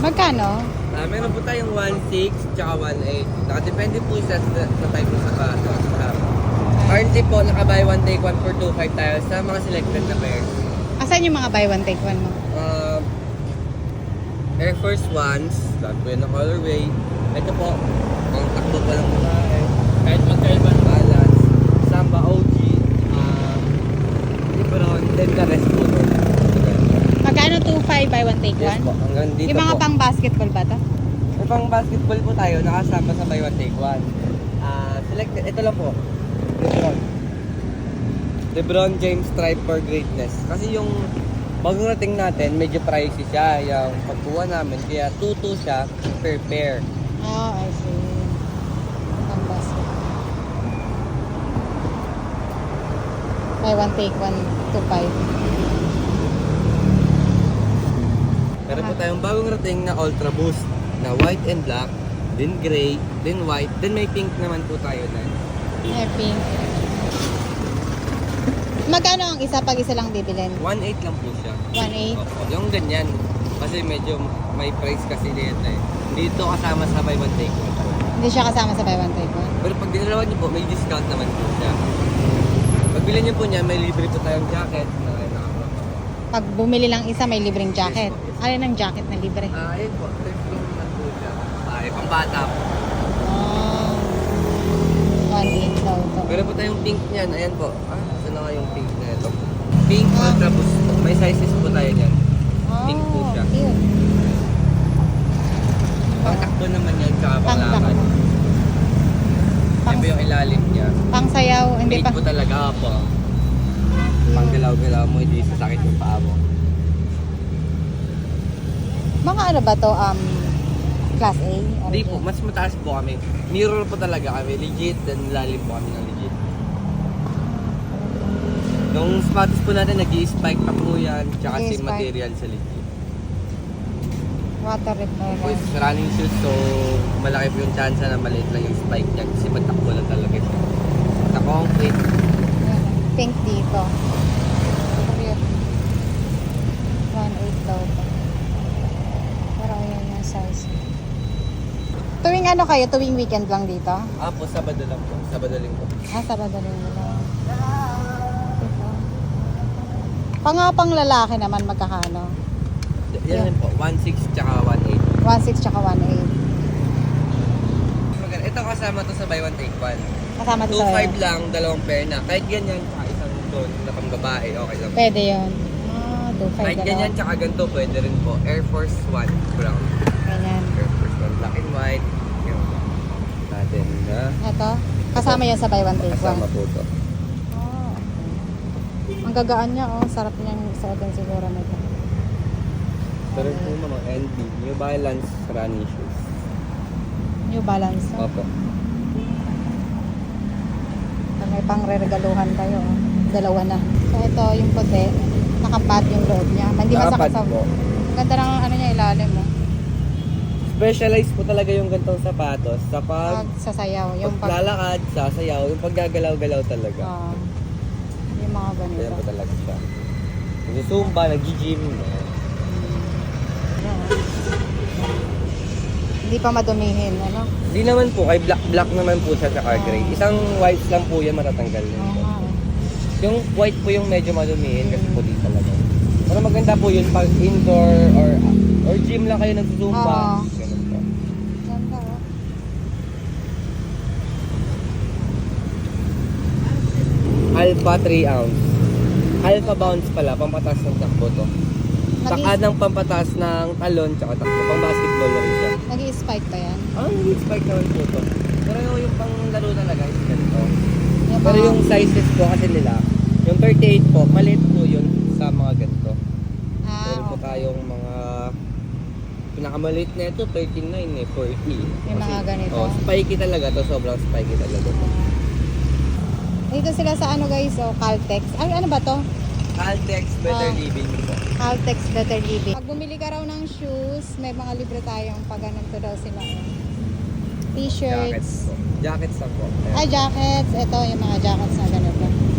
Magkano? Ah, meron po tayong 1.6 tsaka 1.8. Nakadepende po sa, sa type ng sapatos. Ah, currently po, nakabuy one take one for 2.5 tayo sa mga selected na pairs. Asan yung mga buy one take one mo? Uh, Air Force Ones, lahat po yun ng colorway. Ito po, ang takbo po ng babae. Kahit magkaiba ng balance. Samba OG, uh, Lebron, then the rest po doon. Magkano 2.5 buy one take Yes one? po, hanggang dito Yung mga po. pang basketball ba to? May pang basketball po tayo, nakasama sa buy one take one. Ah, selected, ito lang po. Lebron. Lebron James Stripe for Greatness. Kasi yung bagong rating natin, medyo pricey siya. Yung pagkuha namin, kaya 2-2 siya per pair. Oh, I see. Pang basketball. Buy one take one, 2.5. Meron po tayong bagong rating na Ultra Boost na white and black, then gray, then white, then may pink naman po tayo na. Eh, pink. Magkano ang isa pag isa lang bibilin? 1.8 lang po siya. 1.8? Opo, yung ganyan. Kasi medyo may price kasi dito eh. Dito kasama sa buy one take one. Hindi siya kasama sa buy one take one. Pero pag dinalawan niyo po, may discount naman po siya. Pag bilhin niyo po niya, may libre po tayong jacket na. Pag bumili lang isa, may libreng jacket. Alin ang jacket na libre? Ah, ayun po. Reflong naman po siya. Ay, pang bata po. Oh. 1.8 daw to. Meron po tayong pink niyan. Ayan po. Ah, saan na nga yung pink na ito? Pink Ah. Ultra Boost po. May sizes po tayo niyan. Pink po siya. Oh, Cute. Pang takbo naman yan, tsaka pang Pang lakad. takbo. Yan Pang, po yung ilalim niya. pang sayaw, hindi Made pa. po talaga po. Pang galaw-galaw mo, hindi sasakit yung paa mo. Mga ano ba to? Um, class A? Hindi po, mas mataas po kami. Mirror po talaga kami. Legit, then lalim po kami ng legit. Yung sapatos po natin, nag spike pa po yan. Tsaka same Nag-i-spike. material sa legit. Water repellent. With running shoes, so malaki po yung chance na maliit lang yung spike niya kasi magtakbo lang talaga siya. Sa concrete, Pink dito. Cute. 1.8 daw to. Pero ayan yung size. Tuwing ano kayo? Tuwing weekend lang dito? ah po, Sabado lang po. Sabado lang po. Ah, Sabado rin nila. Pang pang lalaki naman magkakano? Yan rin po, 1.6 tsaka 1.8. 1.6 tsaka 1.8. Maganda. Ito kasama to sa buy one take one. Kasama to sa 2.5 lang, dalawang pair na. Kahit ganyan, tsaka isang doon na pang babae, okay lang. Pwede yun. Ah, 2.5 Kahit dalawa. ganyan, tsaka ganito, pwede rin po. Air Force One brown. Ganyan. Air Force One black and white. Yung natin na Ito. Kasama yan sa buy one take kasama po to. Oh, okay. Ang gagaan niya, oh. Sarap niyang suotin siguro nito. Pero po mga NB, New Balance running shoes. New Balance. Oh. Opo. May pang regaluhan kayo, oh. dalawa na. So ito yung puti, nakapat yung loob niya. Hindi masakit Nakapad sa... po. Ganda ng ano niya ilalim mo. Specialized po talaga yung gantong sapatos sa pag Pag sasayaw, yung pag... paglalakad, sasayaw, yung paggagalaw-galaw talaga. Oh, yung mga ganito. Kaya po talaga siya. Nag-zumba, nag-gym. Oh. Hindi pa madumihin, ano? Hindi naman po, kay black black naman po siya sa car gray. Isang white lang po yan matatanggal Oo yun. nga, eh. Yung white po yung medyo madumihin kasi puti talaga. Pero maganda po yun pag indoor or or gym lang kayo nagsusumba. Oo. Ganun po. Ganda, oh. Alpha 3 ounce. Alpha bounce pala, pampatas ng takbo to. Nag-i- Saka ng pampatas ng talon tsaka takbo. Pang basketball na rin siya. Nag-i-spike pa yan. Ah, yung spike naman po to. Pero yung, yung pang laro talaga is ganito. Pero yung sizes po kasi nila, yung 38 po, maliit po yun sa mga ganito. Ah, Meron po okay. tayong mga pinakamaliit na ito, 39 eh, 40. May mga ganito. Oh, spiky talaga to, sobrang spiky talaga to. Dito sila sa ano guys, oh, Caltex. Ay, ano ba to? Caltex Better Ah. Living po. Caltex Better Living. Pag bumili ka raw ng shoes, may mga libre tayong pag ganito daw sila. Jackets T-shirts. po. Jackets lang po. Ayan. Ay, jackets. Ito, yung mga jackets na ganito.